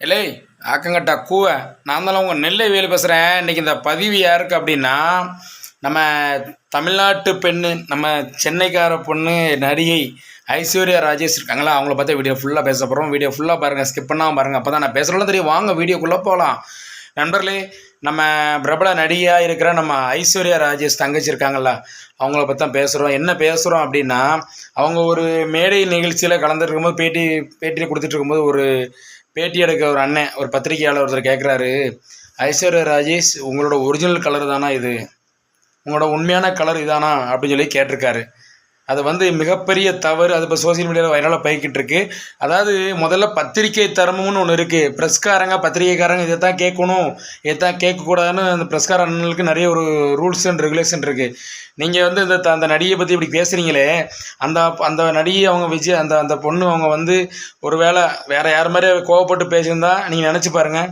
இல்லை ஆக்கங்கட்டா கூவ. நான் தான் உங்கள் நெல்லை வேலு பேசுகிறேன் இன்றைக்கி இந்த பதிவு யாருக்கு அப்படின்னா நம்ம தமிழ்நாட்டு பெண்ணு நம்ம சென்னைக்கார பொண்ணு நடிகை ஐஸ்வர்யா ராஜேஷ் இருக்காங்களா? அவங்கள பார்த்தா வீடியோ ஃபுல்லாக பேச போகிறோம் வீடியோ ஃபுல்லாக பாருங்கள் ஸ்கிப் பண்ணாமல் பாருங்கள் அப்போ தான் நான் பேசுகிறோம் தெரியும். வாங்க வீடியோக்குள்ளே போகலாம் நண்பர்களே நம்ம பிரபல நடிகையாக இருக்கிற நம்ம ஐஸ்வர்யா ராஜேஷ் தங்கச்சி இருக்காங்கல்ல அவங்கள பற்றி தான் பேசுகிறோம் என்ன பேசுகிறோம் அப்படின்னா அவங்க ஒரு மேடை நிகழ்ச்சியில் கலந்துருக்கும் போது பேட்டி பேட்டி கொடுத்துட்டு இருக்கும்போது ஒரு பேட்டி எடுக்க ஒரு அண்ணன் ஒரு பத்திரிகையாளர் ஒருத்தர் கேட்குறாரு ஐஸ்வர்யா ராஜேஷ் உங்களோட ஒரிஜினல் கலர் தானா இது? உங்களோட உண்மையான கலர் இதானா? அப்படின்னு சொல்லி கேட்டிருக்காரு. அது வந்து மிகப்பெரிய தவறு. அது இப்போ சோசியல் மீடியாவில் வைரலாக போய்கிட்டு இருக்கு அதாவது முதல்ல பத்திரிகை தர்மம்னு ஒன்று இருக்குது ப்ரெஸ்காரங்க பத்திரிகைக்காரங்க இதை தான் கேட்கணும். இதை தான் கேட்கக்கூடாதுன்னு அந்த ப்ரெஸ்கார அண்ணனுக்கு நிறைய ஒரு ரூல்ஸ் அண்ட் ரெகுலேஷன் இருக்குது நீங்கள் வந்து இந்த த- அந்த நடிகை பற்றி இப்படி பேசுகிறீங்களே அந்த அந்த நடிகை அவங்க விஜய் அந்த அந்த பொண்ணு அவங்க வந்து ஒரு வேளை வேறு யார் மாதிரி கோவப்பட்டு பேசியிருந்தா நீங்கள் நினச்சி பாருங்கள்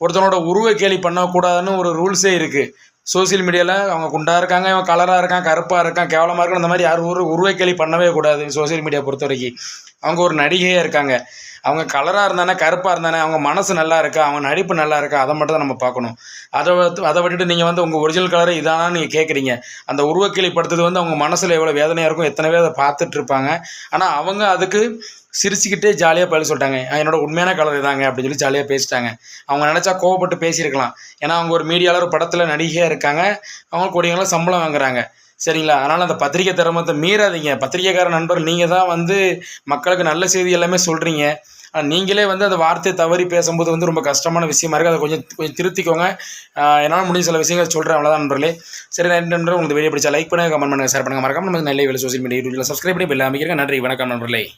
ஒருத்தனோட உருவ கேலி பண்ணக்கூடாதுன்னு ஒரு ரூல்ஸே இருக்குது சோஷியல் மீடியாவில் அவங்க குண்டாக இருக்காங்க இவன் கலராக இருக்கான் கருப்பாக இருக்கான் கேவலமாக இருக்கான் அந்த மாதிரி யாரும் ஒரு உருவ பண்ணவே கூடாது சோஷியல் மீடியா பொறுத்த வரைக்கும் அவங்க ஒரு நடிகையாக இருக்காங்க. அவங்க கலராக இருந்தானே கருப்பாக இருந்தானே அவங்க மனசு நல்லா இருக்கா அவங்க நடிப்பு நல்லா இருக்கா அதை மட்டும் தான் நம்ம பார்க்கணும். அதை அதை விட்டுட்டு நீங்கள் வந்து உங்கள் ஒரிஜினல் கலரை இதானா நீங்கள் கேட்குறீங்க அந்த உருவக்கிளி படுத்தது வந்து அவங்க மனசில் எவ்வளோ வேதனையாக இருக்கும் எத்தனை பேர் அதை பார்த்துட்ருப்பாங்க ஆனால் அவங்க அதுக்கு சிரிச்சுக்கிட்டே ஜாலியாக பதில் சொல்லிட்டாங்க. "ஆ, என்னோட உண்மையான கலர் இதாங்க அப்படின்னு சொல்லி ஜாலியாக பேசிட்டாங்க. அவங்க நினச்சா கோவப்பட்டு பேசியிருக்கலாம். ஏன்னா அவங்க ஒரு மீடியாவில் ஒரு படத்தில் நடிகையாக இருக்காங்க. அவங்க கோடிங்களாம் சம்பளம் வாங்குறாங்க. சரிங்களா? அதனால் அந்த பத்திரிக்கை திறமத்தை மீறாதீங்க. பத்திரிக்கைக்கார நண்பர் நீங்கள் தான் வந்து மக்களுக்கு நல்ல செய்தி எல்லாமே சொல்கிறீங்க ஆனால் நீங்களே வந்து அந்த வார்த்தையை தவறி பேசும்போது வந்து ரொம்ப கஷ்டமான விஷயமா இருக்குது அதை கொஞ்சம் கொஞ்சம் திருத்திக்கோங்க. என்னால் முடிஞ்ச சில விஷயங்கள் சொல்கிறேன் அவ்வளோதான் நண்பர்களே. சரி நன்றி நண்பர் உங்களுக்கு வெளியே பிடிச்சா லைக் பண்ணுங்கள் கமெண்ட் பண்ணுங்கள் ஷேர் பண்ணுங்கள் மறக்காம நம்ம நல்ல வேலை சோசியல் மீடியா யூடியூபில் சப்ஸ்கிரைப் பண்ணி பெல் அமைக்கிறேன் நன்றி. வணக்கம் நண்பர்களே.